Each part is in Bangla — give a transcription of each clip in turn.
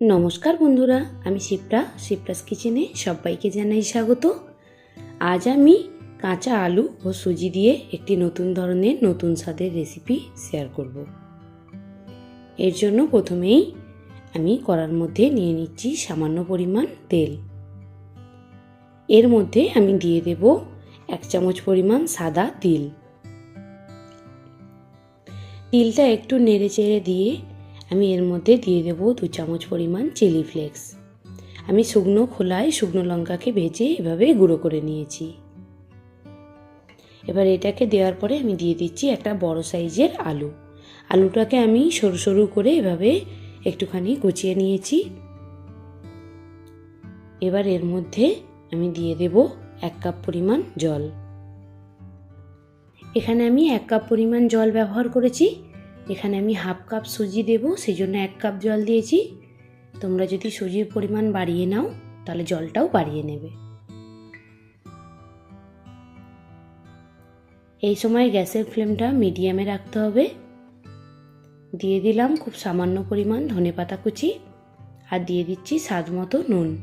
নমস্কার বন্ধুরা, আমি শিপ্রা, শিপ্রাস কিচেনে সবাইকে জানাই স্বাগত। আজ আমি কাঁচা আলু ও সুজি দিয়ে একটি নতুন ধরনের নতুন স্বাদের রেসিপি শেয়ার করব। এর জন্য প্রথমেই আমি কড়ার মধ্যে নিয়ে নিচ্ছি সামান্য পরিমাণ তেল। এর মধ্যে আমি দিয়ে দেব এক চামচ পরিমাণ সাদা তিল। তিলটা একটু নেড়ে চেড়ে দিয়ে আমি এর মধ্যে দিয়ে দেব দু চামচ পরিমাণ চিলি ফ্লেক্স। আমি শুকনো খোলায় শুকনো লঙ্কাকে ভেজে এভাবে গুঁড়ো করে নিয়েছি। এবার এটাকে দেওয়ার পরে আমি দিয়ে দিচ্ছি একটা বড় সাইজের আলু। আলুটাকে আমি সরু সরু করে এভাবে একটুখানি গুছিয়ে নিয়েছি। এবার এর মধ্যে আমি দিয়ে দেব এক কাপ পরিমাণ জল। এখানে আমি এক কাপ পরিমাণ জল ব্যবহার করেছি। এখানে আমি হাফ কাপ সুজি দেব সেই জন্য এক কাপ জল দিয়েছি। তোমরা যদি সুজির পরিমাণ বাড়িয়ে নাও, তাহলে জলটাও বাড়িয়ে নেবে। এই সময় গ্যাসের ফ্লেমটা মিডিয়ামে রাখতে হবে। দিয়ে দিলাম খুব সামান্য পরিমাণ ধনে পাতা কুচি, আর দিয়ে দিচ্ছি স্বাদ মতো নুন।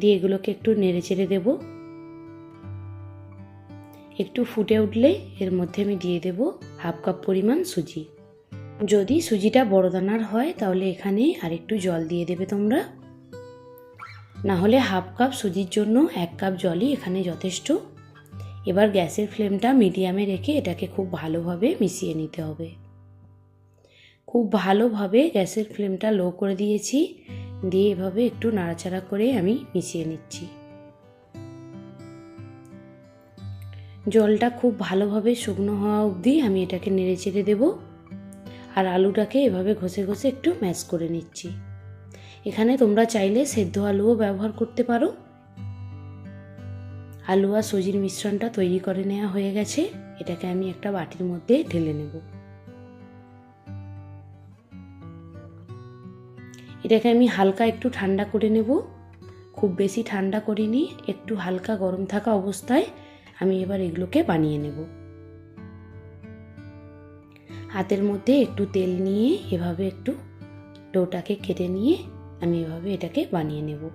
দিয়ে এগুলোকে একটু নেড়ে চেড়ে দেবো। একটু ফুটে উঠলে এর মধ্যে আমি দিয়ে দেব হাফ কাপ পরিমাণ সুজি। যদি সুজিটা বড় দানার হয়, তাহলে এখানে আর একটু জল দিয়ে দেবে তোমরা। না হলে হাফ কাপ সুজির জন্য এক কাপ জলই এখানে যথেষ্ট। এবার গ্যাসের ফ্লেমটা মিডিয়ামে রেখে এটাকে খুব ভালোভাবে মিশিয়ে নিতে হবে। খুব ভালোভাবে গ্যাসের ফ্লেমটা লো করে দিয়েছি। দিয়ে এভাবে একটু নাড়াচাড়া করে আমি মিশিয়ে নিচ্ছি। জলটা খুব ভালোভাবে শুকনো হওয়া অবধি আমি এটাকে নেড়ে চেড়ে দেবো। আর আলুটাকে এভাবে ঘষে ঘষে একটু ম্যাশ করে নিচ্ছি। এখানে তোমরা চাইলে সেদ্ধ আলুও ব্যবহার করতে পারো। আলু আর সুজির মিশ্রণটা তৈরি করে নেওয়া হয়ে গেছে। এটাকে আমি একটা বাটির মধ্যে ঢেলে নেব। এটাকে আমি হালকা একটু ঠান্ডা করে নেব। খুব বেশি ঠান্ডা করিনি, একটু হালকা গরম থাকা অবস্থায় আমি এবার এগুলোকে বানিয়ে নেব। হাতের মধ্যে একটু তেল নিয়ে এভাবে একটু ডোটাকে কেটে নিয়ে আমি এভাবে এটাকে বানিয়ে নেব।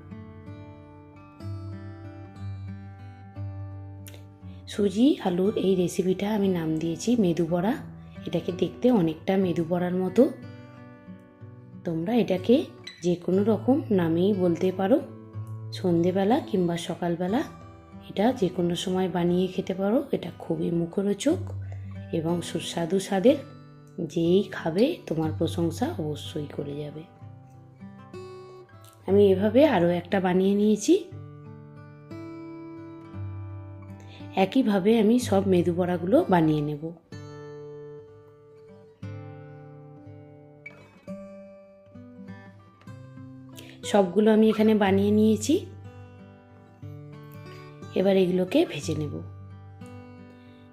সুজি, আলুর এই রেসিপিটা আমি নাম দিয়েছি মেদু বড়া। এটাকে দেখতে অনেকটা মেদু বড়ার মতো। তোমরা এটাকে যে কোনো রকম নামেই বলতে পারো। সন্ধেবেলা কিংবা সকালবেলা এটা যে কোনো সময় বানিয়ে খেতে পারো, এটা খুবই মুখরোচক এবং সুস্বাদু স্বাদের। যেই খাবে তোমার প্রশংসা অবশ্যই করে যাবে। আমি এভাবে আরও একটা বানিয়ে নিয়েছি। একইভাবে আমি সব মেদু বড়াগুলো বানিয়ে নেব। সবগুলো আমি এখানে বানিয়ে নিয়েছি। এবার এগুলোকে ভেজে নেব।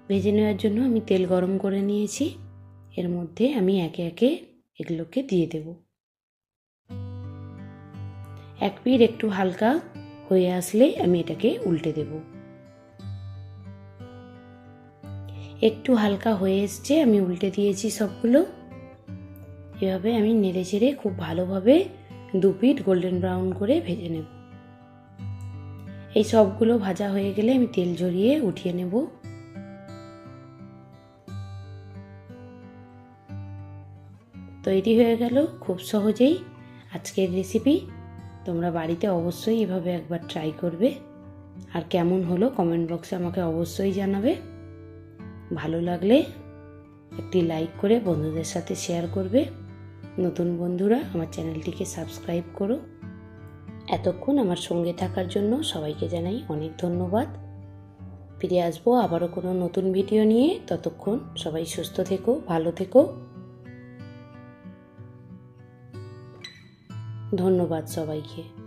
ভেজে নেওয়ার জন্য আমি তেল গরম করে নিয়েছি। এর মধ্যে আমি একে একে এগুলোকে দিয়ে দেব। এক পিঠ একটু হালকা হয়ে আসলে আমি এটাকে উল্টে দেব। একটু হালকা হয়ে এসছে, আমি উল্টে দিয়েছি সবগুলো। এভাবে আমি নেড়ে চেড়ে খুব ভালোভাবে দু পিঠ গোল্ডেন ব্রাউন করে ভেজে নেব। এই সবগুলো ভাজা হয়ে গেলে আমি তেল জড়িয়ে উঠিয়ে নেব। তৈরি হয়ে গেল খুব সহজেই আজকের রেসিপি। তোমরা বাড়িতে অবশ্যই এভাবে একবার ট্রাই করবে। আর কেমন হলো কমেন্ট বক্সে আমাকে অবশ্যই জানাবে। ভালো লাগলে একটি লাইক করে বন্ধুদের সাথে শেয়ার করবে। নতুন বন্ধুরা আমার চ্যানেলটিকে সাবস্ক্রাইব করো। এতক্ষণ আমার সঙ্গে থাকার জন্য সবাইকে জানাই অনেক ধন্যবাদ। ফিরে আসব আবারও কোনো নতুন ভিডিও নিয়ে। ততক্ষণ সবাই সুস্থ থেকো, ভালো থেকো। ধন্যবাদ সবাইকে।